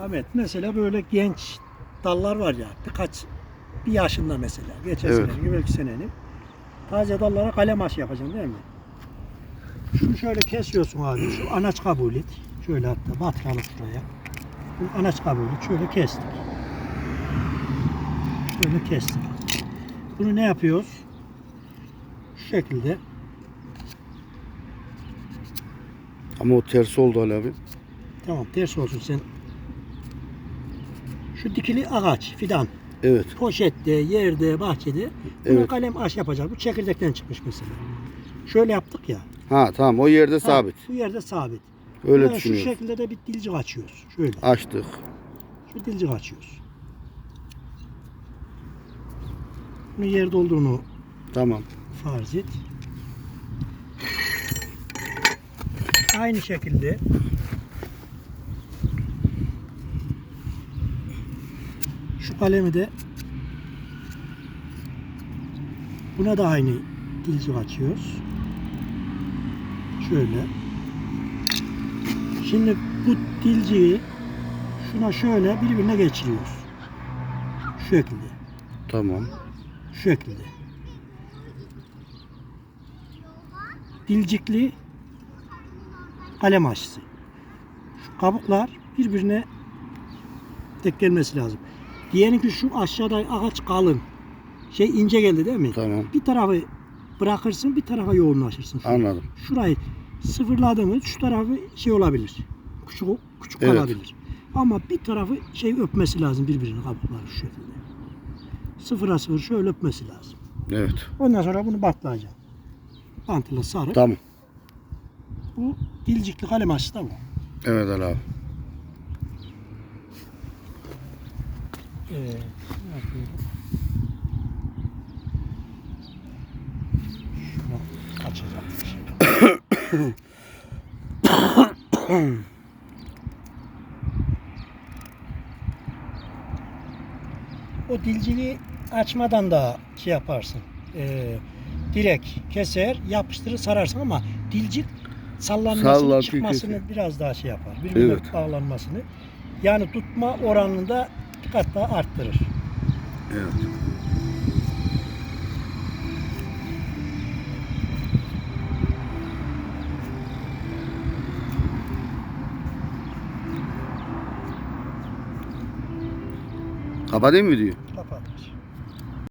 Ahmet mesela böyle genç dallar var ya birkaç bir yaşında mesela geçen Evet. senenin belki senenin taze dallara kalem aşı yapacaksın değil mi? Şunu şöyle kesiyorsun abi şu anaç kabul et. Şöyle hatta batıralım şuraya. Bu anaç kabul et. Şöyle kestik. Şöyle kestik. Bunu ne yapıyoruz? Şu şekilde Ama o tersi oldu Ali abi. tamam ters olsun sen. Şu dikili ağaç, fidan. Evet. poşette, yerde, bahçede buna Evet. kalem aş yapacak. Bu çekirdekten çıkmış mesela. Şöyle yaptık ya. Ha tamam o yerde Ha, sabit. bu yerde sabit. Öyle Buna şu şekilde de bir dilcik açıyoruz. Şöyle. Açtık. Şu dilcik açıyoruz. Bunun yerde olduğunu Tamam. farz et. Aynı şekilde kalemi de buna da aynı dilcik açıyoruz. Şöyle. Şimdi bu dilciği şuna şöyle birbirine geçiriyoruz. Şu şekilde. Tamam. Şu şekilde. Dilcikli kalem aşısı. Şu kabuklar birbirine tek gelmesi lazım. Diyelim ki şu aşağıda ağaç kalın. Şey ince geldi değil mi? Tamam. Bir tarafı bırakırsın bir tarafa yoğunlaşırsın. Anladım. Şurayı sıfırladığımız şu tarafı şey olabilir. Küçük, küçük Evet. kalabilir. Ama bir tarafı şey öpmesi lazım birbirini kabukları şu şekilde. Sıfıra sıfır şöyle öpmesi lazım. Evet. Ondan sonra bunu bantlayacaksın. Bantla sarıp Tamam. bu dilcikli kalem aşısı da bu. Evet Ali abi. Evet. Şunu açacağım. o dilcini açmadan da şey yaparsın. Ee, direkt keser, yapıştırır, sararsın ama dilcik sallanmasını, Sallatıyor, çıkmasını biraz daha şey yapar. Birbirine Evet. bağlanmasını. Yani tutma oranını bir kat daha arttırır. Evet. Kapatayım mı diyor?